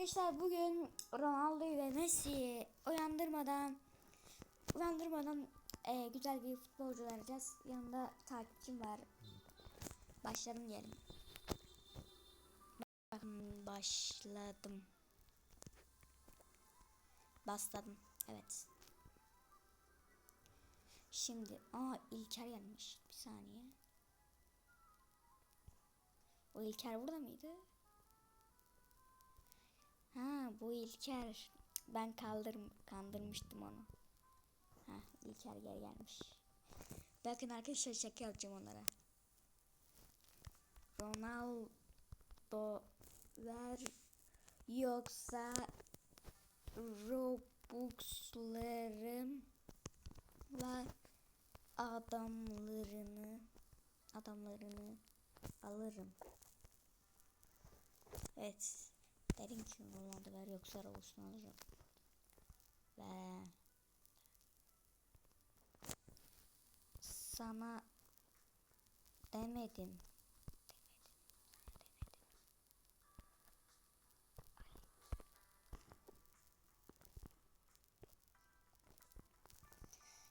arkadaşlar bugün Ronaldo'yu ve Messi'yi uyandırmadan uyandırmadan e, güzel bir futbolcu vereceğiz. Yanında takipçim var. Başladım diyelim. Bakın başladım. Başladım. Evet. Şimdi aa İlker gelmiş. Bir saniye. O İlker burada mıydı? Ha bu İlker. Ben kaldırım kandırmıştım onu. Ha İlker geri gelmiş. Bakın arkadaşlar şaka yapacağım onlara. Ronaldo ver yoksa Robux'larımla adamlarını adamlarını alırım. Evet. Dedim ki Ronaldo ver yoksa Robux'unu alacağım. Ve sana demedim.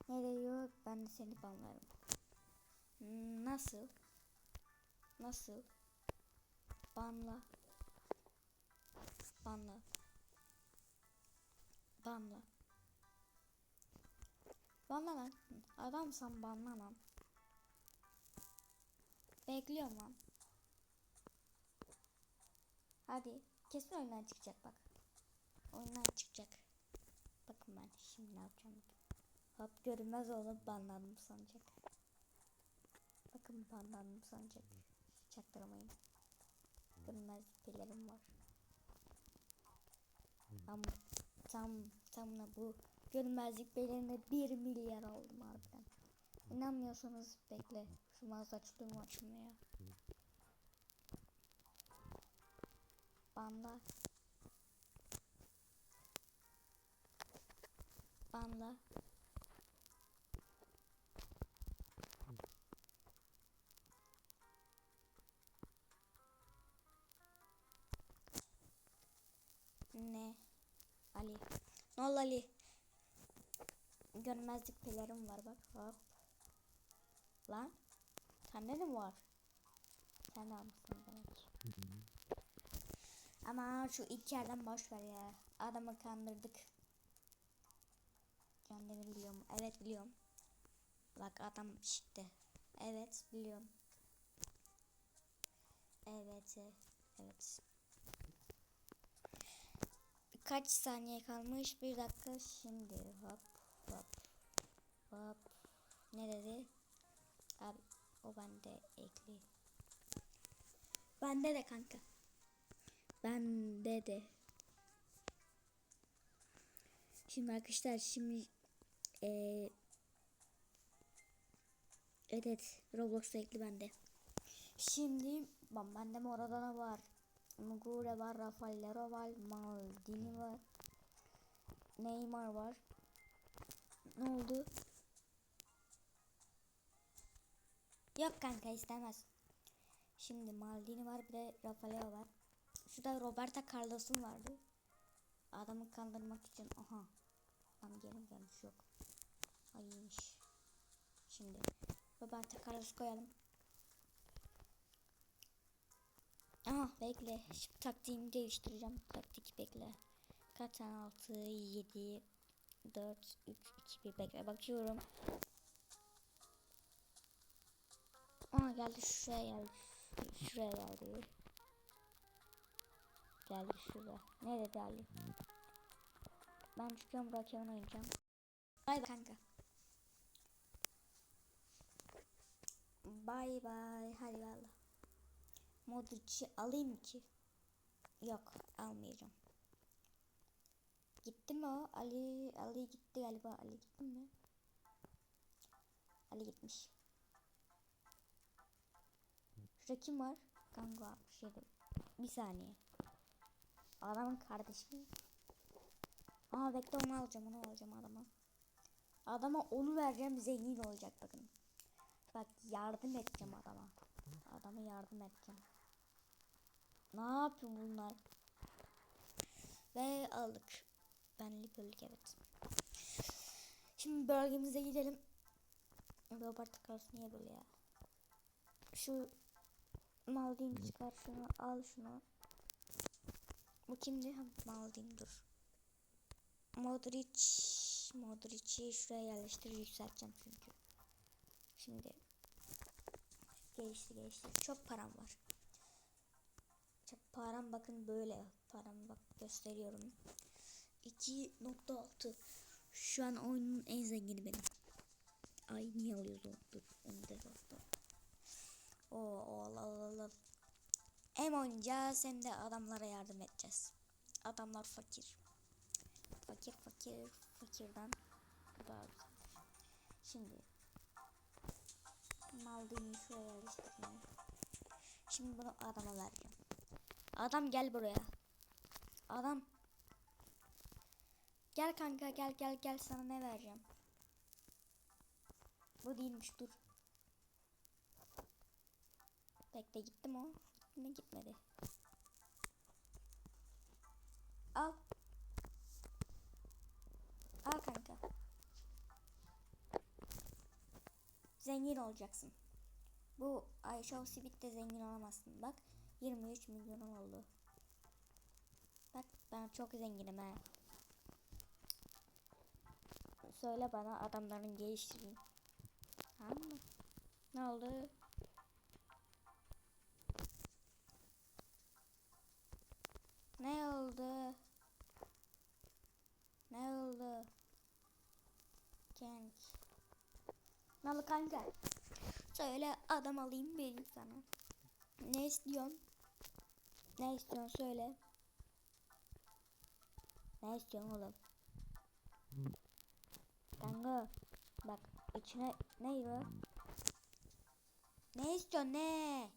Nereye yok ben de seni banlarım. Nasıl? Nasıl? Banla. Banla. Banla. Banla lan. Adamsan banla lan. Bekliyorum lan. Hadi. Kesin oyundan çıkacak bak. Oyundan çıkacak. Bakın ben şimdi ne yapacağım. Hop görünmez olup banlandım sanacak. Bakın banlandım sanacak. Çaktırmayın. Görünmez pillerim var. Tam tam tam da bu görünmezlik belerine 1 milyar aldım harbiden. İnanmıyorsanız bekle. Şu mağaza açılıyor mu açılmıyor ya. Banda. Ne oldu Ali? Görmezlik pelerim var bak. Hop. Lan. Sende de mi var? Sen de almışsın demek. Ama şu ilk yerden boş ver ya. Adamı kandırdık. Can Demir biliyorum. Evet biliyorum. Bak adam çıktı. Evet biliyorum. Evet. Evet. Kaç saniye kalmış? Bir dakika şimdi. Hop hop hop. Ne dedi? Abi o bende ekli. Bende de kanka. Bende de. Şimdi arkadaşlar şimdi ee, evet Roblox'ta ekli bende. Şimdi bam bende Maradona var. Mugure var, Rafael var, Maldini var. Neymar var. Ne oldu? Yok kanka istemez. Şimdi Maldini var bir de Rafael var. Şurada Roberto Carlos'un vardı. Adamı kandırmak için aha. Tam gelin gelmiş yok. Ayıymış. Şimdi Roberto Carlos koyalım. Aha bekle. Şimdi taktiğimi değiştireceğim. Taktik bekle. Kaç tane 6 7 4 3 2 1 bekle bakıyorum. Aa geldi şuraya geldi. Şuraya geldi. Geldi şuraya. Nerede geldi? Ben çıkıyorum rakiben oynayacağım. Bay bay kanka. Bay bay. Hadi valla. Modric'i alayım ki. Yok almayacağım. Gitti mi o? Ali Ali gitti galiba. Ali gitti mi? Ali gitmiş. Şurada kim var? Kanka şey bir saniye. Adamın kardeşi. Aa bekle onu alacağım onu alacağım adama. Adama onu vereceğim zengin olacak bakın. Bak yardım edeceğim adama. Adama yardım edeceğim. Ne yapıyor bunlar? bölge aldık. Benli bölge evet. Şimdi bölgemize gidelim. Robert Carlos niye böyle ya? Şu Maldini çıkar şunu al şunu. Bu kimdi? Ha, Maldini dur. Modric Modric'i şuraya yerleştir yükselteceğim çünkü. Şimdi geçti geçti. Çok param var. Param bakın böyle. Param bak gösteriyorum. 2.6 Şu an oyunun en zengini benim. Ay niye alıyoruz onu? Dur onu da dur. Oo al al al. Hem oynayacağız hem de adamlara yardım edeceğiz. Adamlar fakir. Fakir fakir fakirden daha güzel. Şimdi Maldini şuraya yerleştireyim. Şimdi bunu adama vereceğim. Adam gel buraya. Adam. Gel kanka gel gel gel sana ne vereceğim. Bu değilmiş dur. Bekle gitti mi o? Mi gitmedi. Al. Al kanka. Zengin olacaksın. Bu Ayşe Sibit'te zengin olamazsın. Bak 23 milyon oldu. Bak ben çok zenginim ha. Söyle bana adamların geliştireyim. Tamam mı? Ne oldu? Ne oldu? Ne oldu? Genç. Oldu kanka? Söyle adam alayım benim sana. Ne istiyorsun? Ne istiyorsun söyle. Ne istiyorsun oğlum? Kanka bak içine ne var? Ne istiyorsun ne?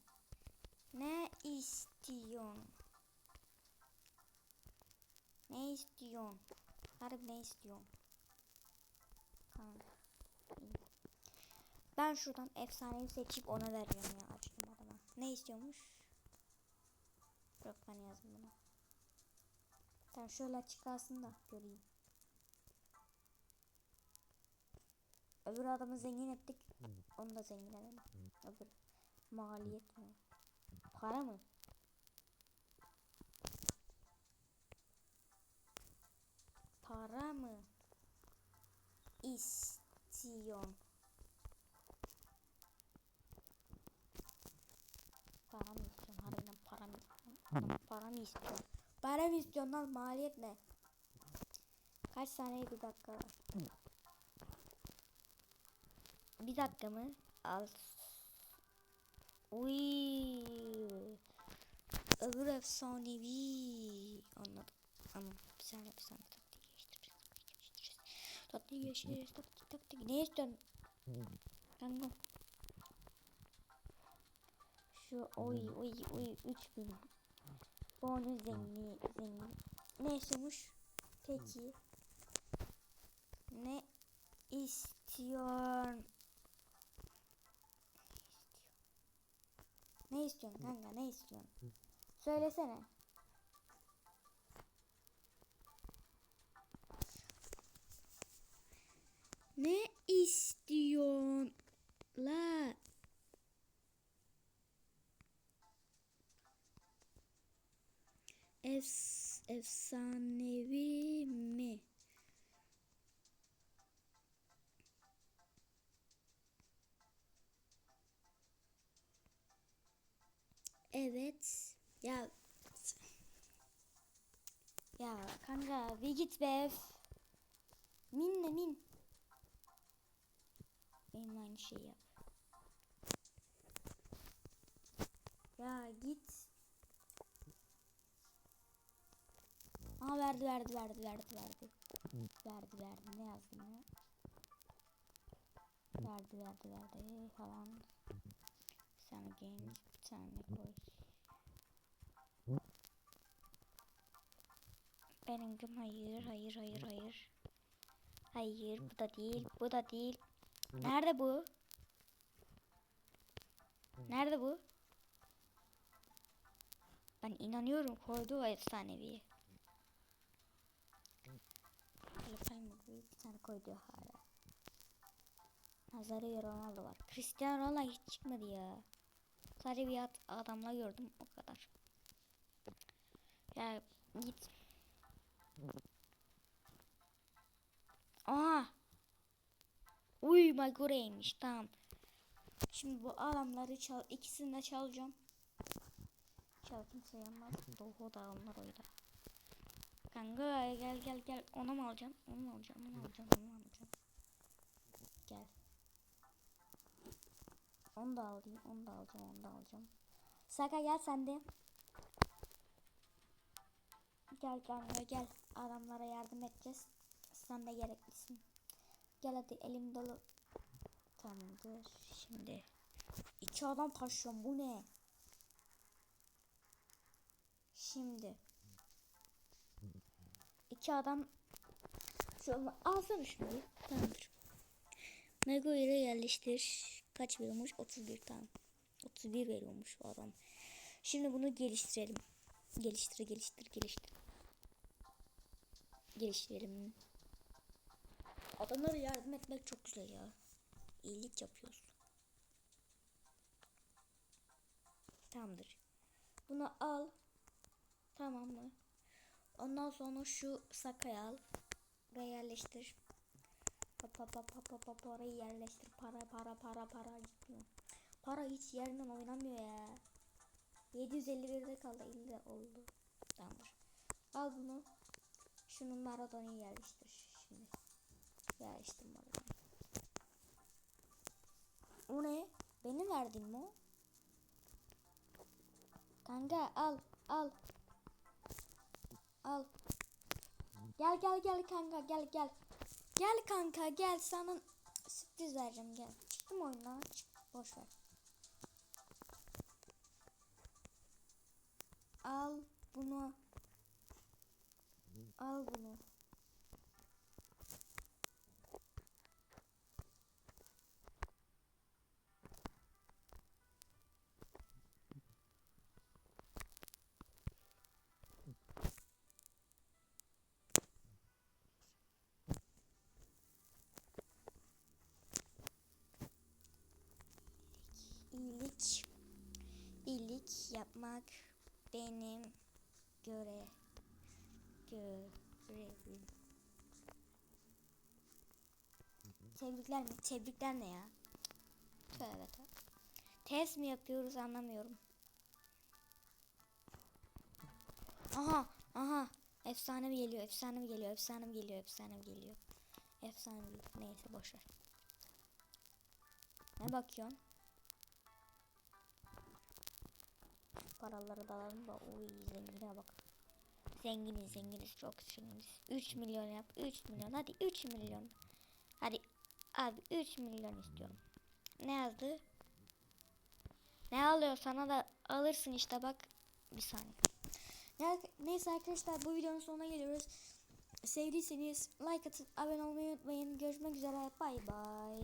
Ne istiyorsun? Ne istiyorsun? Harbi ne istiyorsun? Kanka. Ben şuradan efsaneyi seçip ona vereceğim ya açtım adama. Ne istiyormuş? Yok ben yazdım bunu. Tamam şöyle açık kalsın da göreyim. Öbür adamı zengin ettik. Onu da zengin edelim. Öbür maliyet mi? Para mı? Para mı? İstiyorsun. Para mı Adam para mı istiyorsun? Para mı istiyorsun lan? Maliyet ne? Kaç saniye bir dakika var? Bir dakika mı? Al. Uy. Öbür efsanevi. Anladım. Anladım. Bir saniye bir saniye. Taktiği geçtireceğiz. Taktiği geçtireceğiz. Taktik taktik. Ne istiyorsun? Kanka. Şu oy oy oy 3000. Bu onun zengin zengin. Ne istiyormuş? Peki. Ne istiyorsun? Ne istiyorsun kanka ne istiyorsun? Söylesene. Ne istiyorsun Efs efsanevi mi? Evet. Ya ya kanka bir git be. Min ne min? Benim aynı şey yap. Ya git. Aa verdi verdi verdi verdi verdi. Verdi verdi ne yazdım ya? Verdi verdi verdi falan. Sen genç bir tane koy. Benimkim hayır hayır hayır hayır. Hayır bu da değil bu da değil. Nerede bu? Nerede bu? Ben inanıyorum koydu o efsanevi. Tane koydu hala. Nazario Ronaldo var. Cristiano Ronaldo hiç çıkmadı ya. Sadece bir ad- adamla gördüm o kadar. Ya git. Aa. Uy Maguire'ymiş tamam. Şimdi bu adamları çal ikisini de çalacağım. Çal kimse yanmaz. Doğu da onlar oyda. Kanka gel gel gel. Onu mu alacaksın? Onu mu alacaksın? Onu mu alacaksın? Onu mu alacaksın? Gel. Onu da alayım. Onu da alacağım. Onu da alacağım. Saka gel sen de. Gel kanka gel. Adamlara yardım edeceğiz. Sen de gereklisin. Gel hadi elim dolu. Tamamdır. Şimdi iki adam taşıyorum. Bu ne? Şimdi adam şunu alsana şunu. Tamamdır. Nagoya'ya yerleştir. Kaç veriyormuş? 31 tamam. 31 veriyormuş bu adam. Şimdi bunu geliştirelim. Geliştir, geliştir, geliştir. Geliştirelim. Adamlara yardım etmek çok güzel ya. İyilik yapıyoruz. Tamamdır. Bunu al. Tamam mı? Ondan sonra şu sakayı al. Ve yerleştir. Pa pa pa pa pa pa parayı yerleştir. Para para para para gitmiyor. Para hiç yerinden oynamıyor ya. 751'de kaldı 50 oldu. Tamamdır. Al bunu. Şunu Maradona'yı yerleştir şimdi. Yerleştir Maradona'yı. O ne? Benim verdiğin mi o? Kanka al al. Al. Gel gel gel kanka gel gel. Gel kanka gel sana sürpriz vereceğim gel. Çıktım oyundan çık boş ver. Al bunu. Al bunu. İyilik, iyilik yapmak benim göre görevim. Tebrikler mi? Tebrikler ne ya? Tövbe tövbe. Test mi yapıyoruz anlamıyorum. Aha, aha. Efsane mi geliyor? Efsane mi geliyor? Efsane mi geliyor? Efsane mi geliyor? Efsane mi? Neyse boş ver. Ne bakıyorsun? Paraları da alalım da oy zengine bak. Zenginiz zenginiz çok zenginiz. 3 milyon yap 3 milyon hadi 3 milyon. Hadi abi 3 milyon istiyorum. Ne yazdı? Ne alıyor sana da alırsın işte bak. Bir saniye. Ne- Neyse arkadaşlar bu videonun sonuna geliyoruz. Sevdiyseniz like atıp abone olmayı unutmayın. Görüşmek üzere. Bay bay.